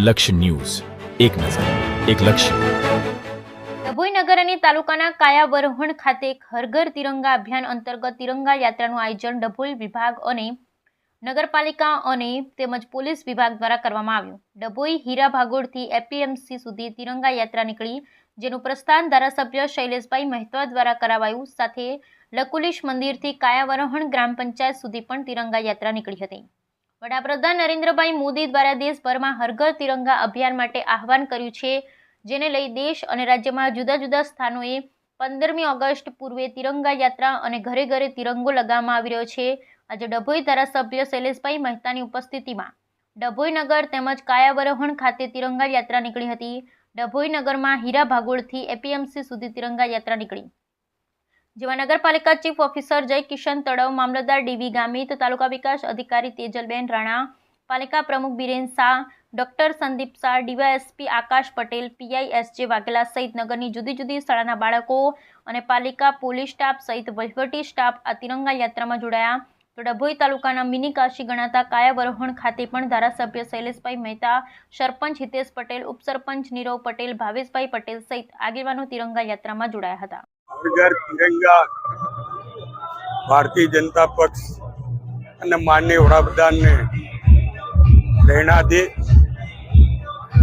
લક્ષ્ય ન્યૂઝ. એક નજર, એક લક્ષ્ય. ડભોઈ નગર અને તાલુકાના કાયાવરોહણ ખાતે હરઘર તિરંગા અભિયાન અંતર્ગત તિરંગા યાત્રાનું આયોજન ડભોઈ વિભાગ અને નગરપાલિકા અને તેમજ પોલીસ વિભાગ દ્વારા કરવામાં આવ્યું. ડભોઈ હીરા ભાગોળથી એપીએમસી સુધી તિરંગા યાત્રા નીકળી, જેનું પ્રસ્થાન ધારાસભ્ય શૈલેષભાઈ મહેતા દ્વારા કરાવાયું. સાથે લકુલીશ મંદિરથી કાયાવરોહણ ગ્રામ પંચાયત સુધી પણ તિરંગા યાત્રા નીકળી હતી. વડાપ્રધાન નરેન્દ્રભાઈ મોદી દ્વારા દેશભરમાં હરઘર તિરંગા અભિયાન માટે આહવાન કર્યું છે, જેને લઈ દેશ અને રાજ્યમાં જુદા જુદા સ્થાનોએ પંદરમી ઓગસ્ટ પૂર્વે તિરંગા યાત્રા અને ઘરે ઘરે તિરંગો લગાવવામાં આવી રહ્યો છે. આજે ડભોઈ ધારાસભ્ય શૈલેષભાઈ મહેતાની ઉપસ્થિતિમાં ડભોઈ નગર તેમજ કાયાવરોહણ ખાતે તિરંગા યાત્રા નીકળી હતી. ડભોઈ નગરમાં હીરા ભાગોળથી એપીએમસી સુધી તિરંગા યાત્રા નીકળી. જેમાં નગરપાલિકા ચીફ ઓફિસર જય કિશન તળવ, મામલતદાર ડીવી ગામિત, તાલુકા વિકાસ અધિકારી તેજલબેન રાણા, પાલિકા પ્રમુખ Biren Shah, doctor Sandeep Shah, DYSP Akash Patel PI SJ Vaghela સહિત નગરની જુદી જુદી શાળાના બાળકો અને પાલિકા પોલીસ સ્ટાફ સહિત વહીવટી સ્ટાફ આ તિરંગા યાત્રામાં જોડાયા. તો ડભોઈ તાલુકાના મિની કાશી ગણાતા કાયાવરોહણ ખાતે પણ ધારાસભ્ય શૈલેષભાઈ મહેતા, સરપંચ હિતેશ પટેલ, ઉપસરપંચ નીરવ પટેલ, ભાવેશભાઈ પટેલ સહિત આગેવાનો તિરંગા યાત્રામાં જોડાયા હતા. હર ઘર તિરંગા, ભારતીય જનતા પક્ષ અને માનનીય વડાપ્રધાનને પ્રેરણાથી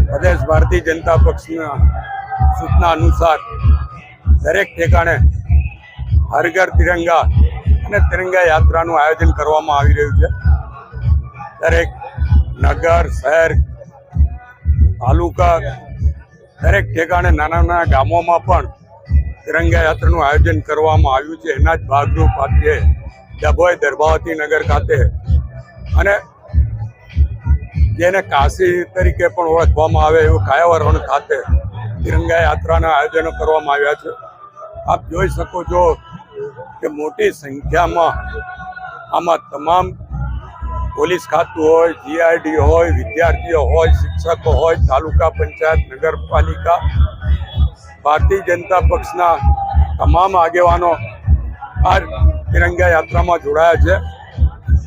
પ્રદેશ ભારતીય જનતા પક્ષના સૂચના અનુસાર દરેક ઠેકાણે હર ઘર તિરંગા અને તિરંગા યાત્રાનું આયોજન કરવામાં આવી રહ્યું છે. દરેક નગર, શહેર, તાલુકા, દરેક ઠેકાણે નાના નાના ગામોમાં પણ તિરંગા યાત્રાનું આયોજન કરવામાં આવ્યું છે. એના જ ભાગરૂપ આજે ડભોઈ દર્ભાવતી નગર ખાતે અને જેને કાશી તરીકે પણ ઓળખવામાં આવે એવું કાયાવરણ ખાતે તિરંગા યાત્રાના આયોજનો કરવામાં આવ્યા છે. આપ જોઈ શકો છો કે મોટી સંખ્યામાં આમાં તમામ પોલીસ ખાતું હોય, જીઆરડી હોય, વિદ્યાર્થીઓ હોય, શિક્ષકો હોય, તાલુકા પંચાયત, નગરપાલિકા ભારતીય જનતા પક્ષના તમામ આગેવાનો આ તિરંગા યાત્રામાં જોડાયા છે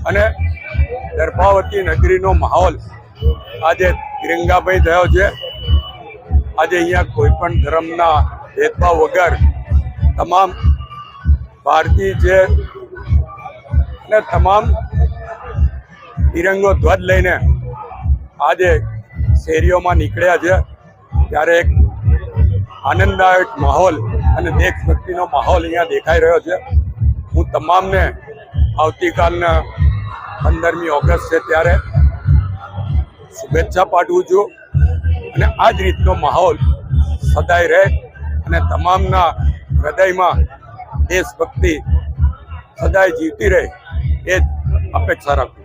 અને દર્ભાવતી નગરીનો માહોલ આજે તિરંગાભાઈ થયો છે. આજે અહીંયા કોઈ પણ ધર્મના ભેદભાવ વગર તમામ ભારતીય છે અને તમામ તિરંગો ધ્વજ લઈને આજે શેરીઓમાં નીકળ્યા છે. ત્યારે એક આનંદદાયક માહોલ અને દેશભક્તિનો માહોલ અહીંયા દેખાઈ રહ્યો છે. હું તમામને આવતીકાલના પંદરમી ઓગસ્ટ છે ત્યારે શુભેચ્છા પાઠવું છું અને આ જ રીતનો માહોલ સદાય રહે અને તમામના હૃદયમાં દેશભક્તિ સદાય જીવતી રહે એ અપેક્ષા રાખું